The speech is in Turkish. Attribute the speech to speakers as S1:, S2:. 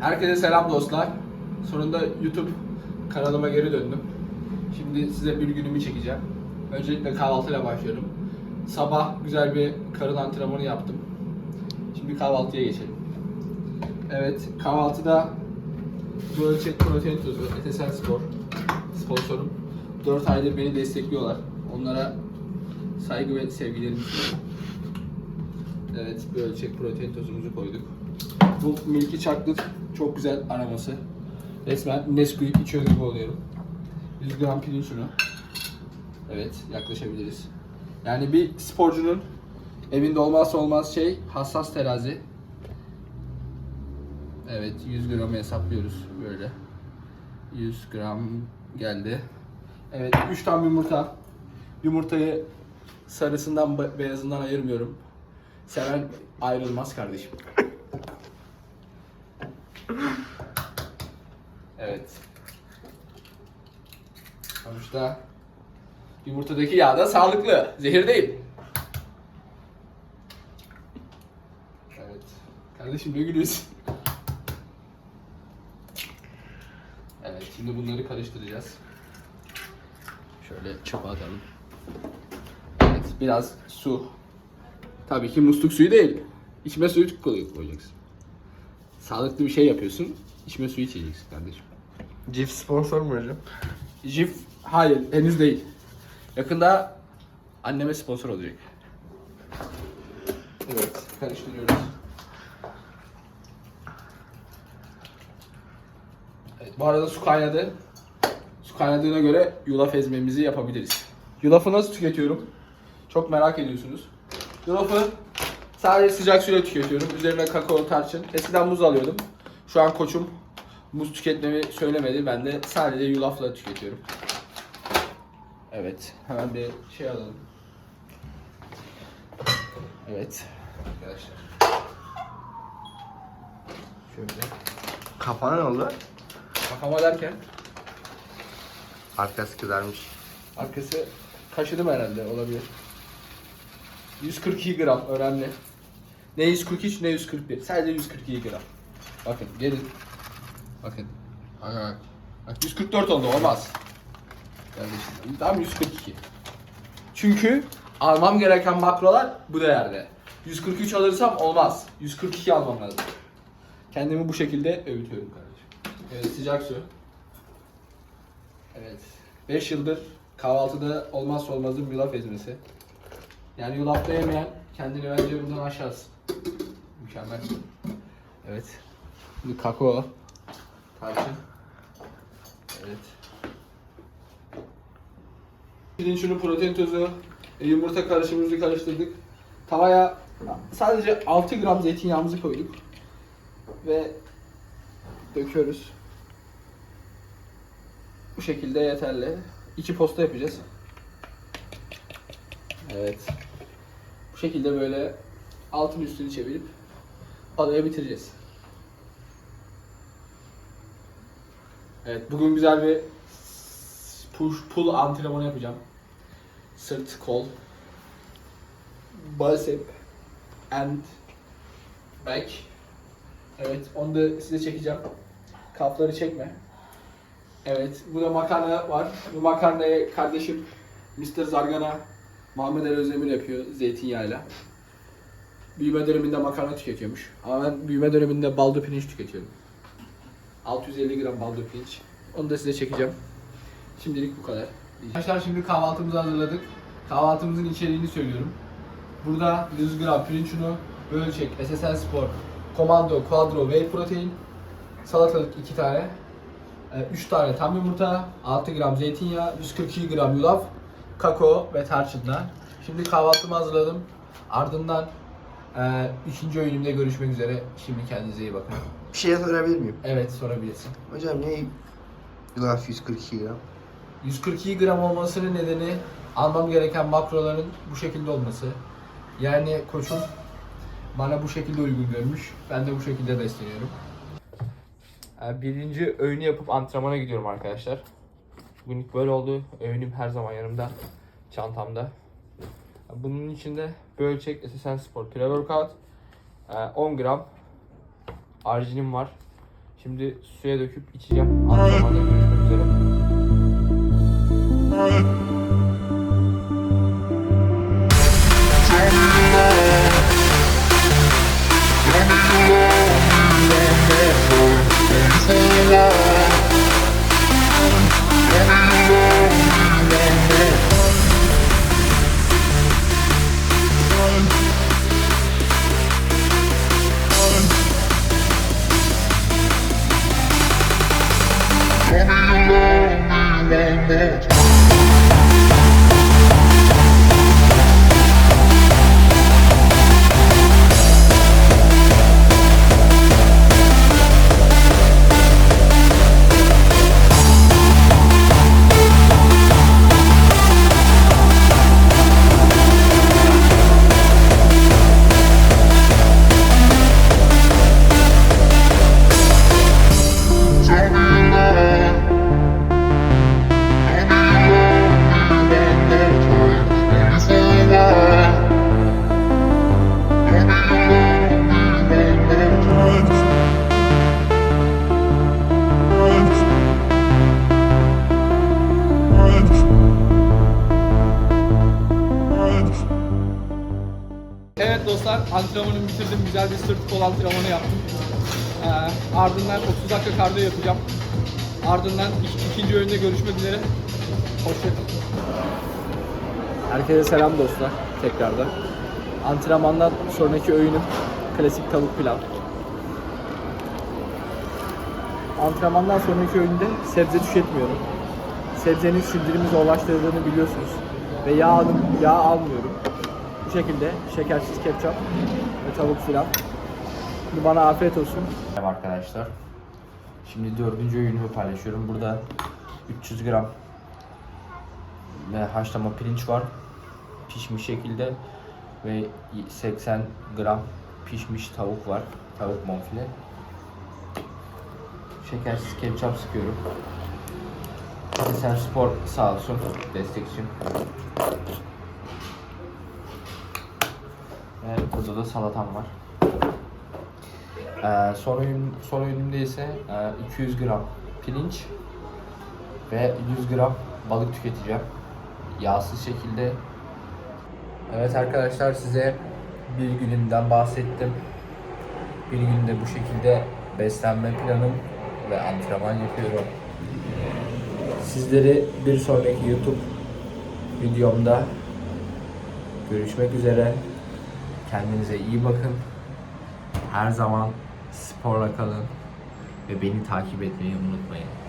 S1: Herkese selam dostlar. Sonunda YouTube kanalıma geri döndüm. Şimdi size bir günümü çekeceğim. Öncelikle kahvaltıyla başlıyorum. Sabah güzel bir karın antrenmanı yaptım. Şimdi kahvaltıya geçelim. Evet, kahvaltıda ölçek protein tozu, Etesen Spor sponsorum. 4 aydır beni destekliyorlar. Onlara saygı ve sevgilerimi. Evet, bir ölçek protein tozumuzu koyduk. Bu Milky Chocolate çok güzel aroması. Resmen Nesquik içiyor gibi oluyorum. 100 gram pirinç unu. Evet, yaklaşabiliriz. Yani bir sporcunun evinde olmazsa olmaz şey hassas terazi. Evet, 100 gramı hesaplıyoruz böyle. 100 gram geldi. Evet, 3 tam yumurta. Yumurtayı sarısından be- beyazından ayırmıyorum. Seven ayrılmaz kardeşim. Evet. Sonuçta yumurtadaki yağ da sağlıklı. Zehir değil. Evet. Kardeşim ne gülüyorsun? Evet, şimdi bunları karıştıracağız. Şöyle çöpe atalım. Evet, biraz su. Tabii ki musluk suyu değil. İçme suyu koyacaksın. Sağlıklı bir şey yapıyorsun. İçme suyu içeceksin kardeşim.
S2: Cif sponsor mu hocam?
S1: Jif hayır henüz değil. Yakında anneme sponsor olacak. Evet karıştırıyoruz. Evet, bu arada su kaynadı. Su kaynadığına göre yulaf ezmemizi yapabiliriz. Yulafı nasıl tüketiyorum? Çok merak ediyorsunuz. Yulafı sadece sıcak suyla tüketiyorum. Üzerine kakao tarçın. Eskiden muz alıyordum. Şu an koçum muz tüketmemi söylemedi. Ben de sadece yulafla tüketiyorum. Evet. Hemen bir şey alalım. Evet. Arkadaşlar. Şöyle.
S2: Kafana ne oldu?
S1: Kafama derken
S2: Arkası kızarmış.
S1: arkası kaşıdım herhalde olabilir. 142 gram önemli. Ne 143 ne 141. Sadece 142 gram. Bakın gelin. Bakın. Bak, bak. Bak 144 oldu olmaz. Kardeşim tam 142. Çünkü almam gereken makrolar bu değerde. 143 alırsam olmaz. 142 almam lazım. Kendimi bu şekilde öğütüyorum kardeşim. Evet sıcak su. Evet. 5 yıldır kahvaltıda olmazsa olmazım yulaf ezmesi. Yani yulafta yemeyen kendini bence bundan aşağısın. Mükemmel. Evet. Şimdi kakao. Tarçın. Evet. Pirinç unu, protein tozu, e, yumurta karışımımızı karıştırdık. Tavaya sadece 6 gram zeytinyağımızı koyduk. Ve döküyoruz. Bu şekilde yeterli. İki posta yapacağız. Evet. Bu şekilde böyle altın üstünü çevirip adaya bitireceğiz. Evet, bugün güzel bir push pull antrenmanı yapacağım. Sırt, kol, bicep and back. Evet, onu da size çekeceğim. Kafları çekme. Evet, bu da makarna var. Bu makarnayı kardeşim Mr. Zargana Muhammed Ali Özdemir yapıyor zeytinyağıyla. Büyüme döneminde makarna tüketiyormuş. Ama ben büyüme döneminde baldo pirinç tüketiyorum. 650 gram baldo pirinç. Onu da size çekeceğim. Şimdilik bu kadar. Arkadaşlar şimdi kahvaltımızı hazırladık. Kahvaltımızın içeriğini söylüyorum. Burada 100 gram pirinç unu, ölçek, SSL Spor, Komando, Quadro, Whey Protein, salatalık 2 tane, 3 tane tam yumurta, 6 gram zeytinyağı, 142 gram yulaf, kakao ve tarçınla. Şimdi kahvaltımı hazırladım. Ardından 3. öğünümde görüşmek üzere. Şimdi kendinize iyi bakın.
S2: Bir şey sorabilir miyim?
S1: Evet sorabilirsin.
S2: Hocam ne yulaf 142 gram?
S1: 142 gram olmasının nedeni almam gereken makroların bu şekilde olması. Yani koçum bana bu şekilde uygun görmüş. Ben de bu şekilde besleniyorum. Birinci öğünü yapıp antrenmana gidiyorum arkadaşlar. Bugünlük böyle oldu. Öğünüm her zaman yanımda. Çantamda. Bunun içinde bir ölçek SSN Spor Pre-Workout. e, 10 gram arginim var. Şimdi suya döküp içeceğim. Antrenmanda görüşmek üzere.
S3: Evet antrenmanımı bitirdim. Güzel bir sırt kol antrenmanı yaptım. Ee, ardından 30 dakika kardiyo yapacağım. Ardından ik- ikinci öğünde görüşmek üzere. Hoşçakalın. Herkese selam dostlar tekrardan. Antrenmandan sonraki öğünüm klasik tavuk pilav. Antrenmandan sonraki öğünde sebze tüketmiyorum. Sebzenin sindirimi zorlaştırdığını biliyorsunuz. Ve yağ, alım- yağ almıyorum. Bu şekilde şekersiz ketçap ve tavuk filan. Şimdi bana afiyet olsun.
S1: Merhaba arkadaşlar. Şimdi dördüncü öğünümü paylaşıyorum. Burada 300 gram ve haşlama pirinç var. Pişmiş şekilde ve 80 gram pişmiş tavuk var. Tavuk bonfile. Şekersiz ketçap sıkıyorum. Sen spor sağ olsun destekçim. Ve burada da salatam var. Ee, son, öğün, son öğünümde ise e, 200 gram pirinç ve 100 gram balık tüketeceğim. Yağsız şekilde. Evet arkadaşlar size bir günümden bahsettim. Bir günde bu şekilde beslenme planım ve antrenman yapıyorum. Sizleri bir sonraki YouTube videomda görüşmek üzere. Kendinize iyi bakın. Her zaman sporla kalın ve beni takip etmeyi unutmayın.